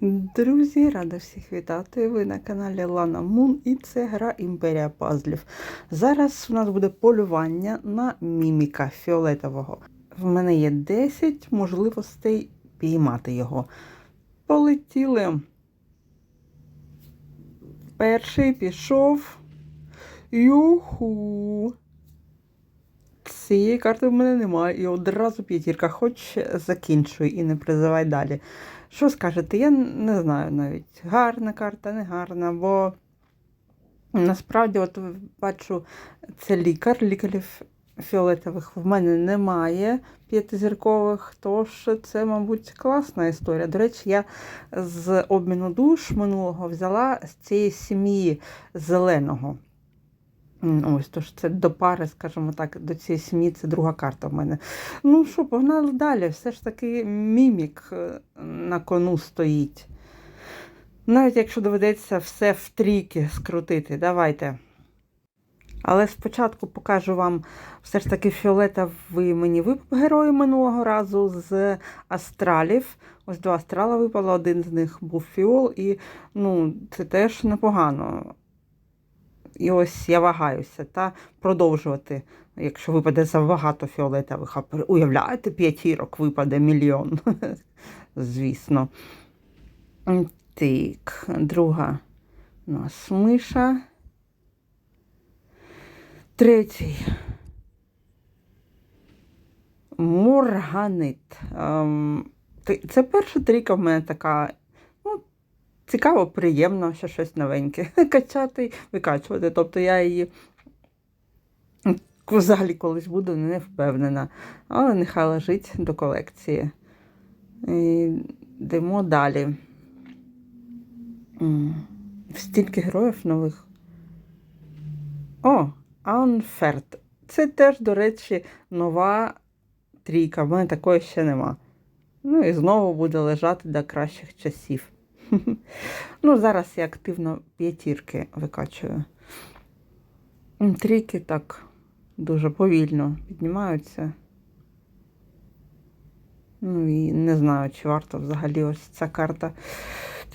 Друзі, рада всіх вітати. Ви на каналі Лана Мун і це гра Імперія Пазлів. Зараз у нас буде полювання на міміка фіолетового. В мене є 10 можливостей піймати його. Полетіли. Перший пішов. Юху. Цієї карти в мене немає. І одразу п'ятірка. Хоч закінчуй і не призивай далі. Що скажете? Я не знаю навіть, гарна карта, не гарна, бо насправді, от бачу, це лікар, лікарів фіолетових в мене немає п'ятизіркових, тож це, мабуть, класна історія. До речі, я з обміну душ минулого взяла з цієї сім'ї зеленого. Ось, тож це до пари, скажімо так, до цієї сім'ї це друга карта в мене. Ну що, погнали далі. Все ж таки мімік е, на кону стоїть. Навіть якщо доведеться все в трійки скрутити, давайте. Але спочатку покажу вам все ж таки фіолетовий мені випав герої минулого разу з астралів. Ось два астрала випало, один з них був фіол, і ну, це теж непогано. І ось я вагаюся та продовжувати, якщо випаде забагато фіолетових. А уявляєте, п'ятірок випаде мільйон. Звісно. Так, друга у нас миша. Третій. Морганит. Ем, Це перша трійка в мене така. Цікаво, приємно, що щось новеньке. Качати, викачувати. Тобто я її взагалі колись буду не впевнена. Але нехай лежить до колекції. Йдемо далі. Стільки героїв нових. О, Анферт. Це теж, до речі, нова трійка. В мене такої ще нема. Ну і знову буде лежати до кращих часів. Ну, зараз я активно п'ятірки викачую. Трійки так дуже повільно піднімаються. Ну і не знаю, чи варто взагалі ось ця карта.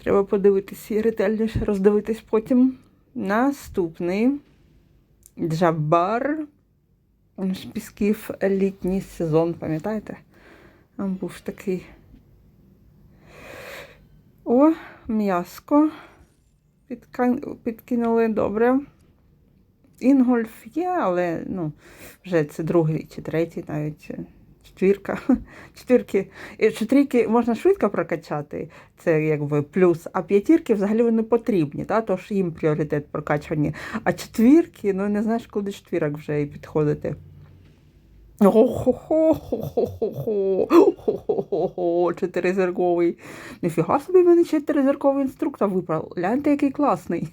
Треба подивитись і ретельніше роздивитись потім. Наступний Джабар пісків літній сезон, пам'ятаєте? Був такий. О, м'яско. Підкинули добре. Інгольф є, але ну, вже це другий чи третій, навіть е, четвірка. Четвірки. і Чотирки можна швидко прокачати, це якби плюс, а п'ятірки взагалі вони потрібні, та? тож їм пріоритет прокачування. А четвірки, ну не знаєш, до четвірок вже і підходити. Хо-хо-хо, чотиризірковий. Ніфіга собі в мене чотиризірковий інструктор випав. Гляньте, який класний.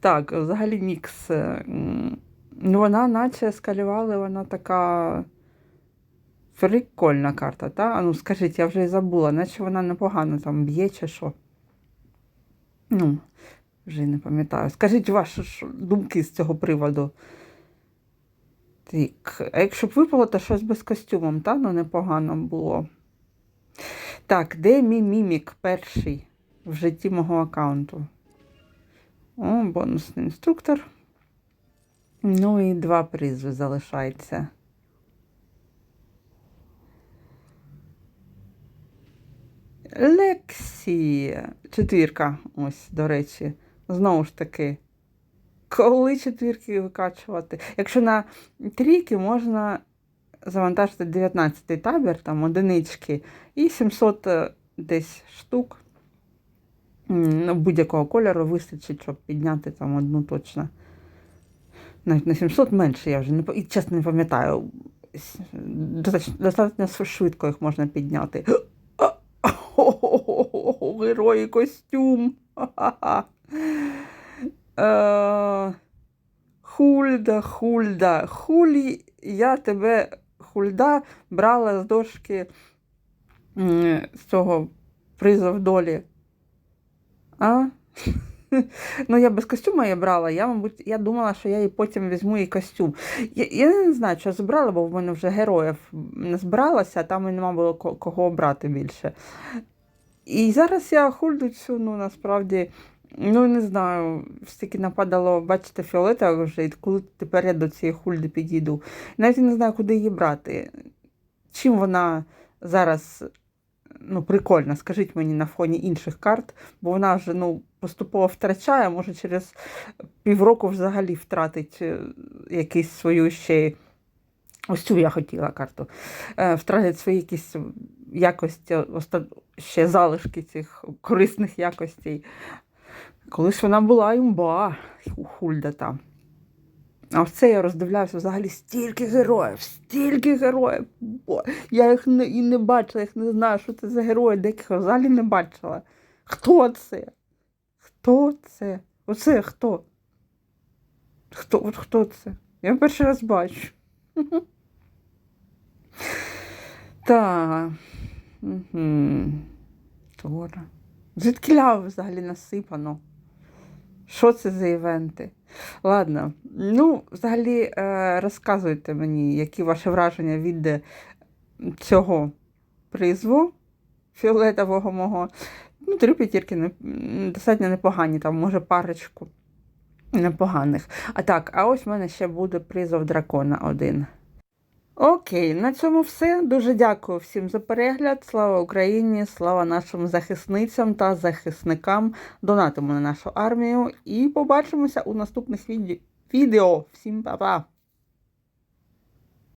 Так, взагалі Нікс. Ну, вона наче скалювали, вона така прикольна карта, та? А ну скажіть, я вже і забула, наче вона непогано там б'є чи що. Ну, вже й не пам'ятаю. Скажіть ваші думки з цього приводу. Так, а якщо б випало, то щось без костюмом, та? Ну, непогано було. Так, де мій мімік перший в житті мого аккаунту? О, бонусний інструктор. Ну і два призви залишається. Лексі. Четвірка, ось, до речі. Знову ж таки. Коли четвірки викачувати? Якщо на трійки можна завантажити 19 табір, там одинички, і 700 е, десь штук ну, будь-якого кольору вистачить, щоб підняти там одну точно. Навіть на 700 менше, я вже не і чесно не пам'ятаю. Достатньо, швидко їх можна підняти. Герої костюм. Ха-ха-ха. Е, Хульда, хульда, хулі, я тебе, хульда, брала з дошки з цього призов долі. А? Ну, я без костюма я брала, я, мабуть, я думала, що я їй потім візьму і костюм. Я, я не знаю, що я збирала, бо в мене вже героїв не збиралося, а там і нема було кого обрати більше. І зараз я хульду цю, ну насправді, ну не знаю, стільки нападало, бачите, фіолетових вже, і коли тепер я до цієї хульди підійду. Навіть не знаю, куди її брати. Чим вона зараз ну, прикольна, скажіть мені на фоні інших карт, бо вона вже ну, поступово втрачає, може через півроку взагалі втратить е, якісь свою ще. Ось цю я хотіла карту. Е, Втратить свої якісь якості, ще залишки цих корисних якостей. Колись вона була імба, у Хульда там. А ось це я роздивлявся взагалі стільки героїв, стільки героїв. Бо я їх не, і не бачила, їх не знаю, що це за герої, деяких взагалі не бачила. Хто це? Хто це? Оце хто? Хто, от хто це? Я перший раз бачу. Так. Тора. Звідки ляв взагалі насипано? Що це за івенти? Ладно, ну, взагалі, е, розказуйте мені, які ваші враження від е, цього призву фіолетового мого. Ну, три п'ятірки достатньо непогані, там, може, парочку непоганих. А так, а ось в мене ще буде призов дракона один. Окей, на цьому все. Дуже дякую всім за перегляд. Слава Україні, слава нашим захисницям та захисникам. Донатимо на нашу армію і побачимося у наступних відео. Всім па-па!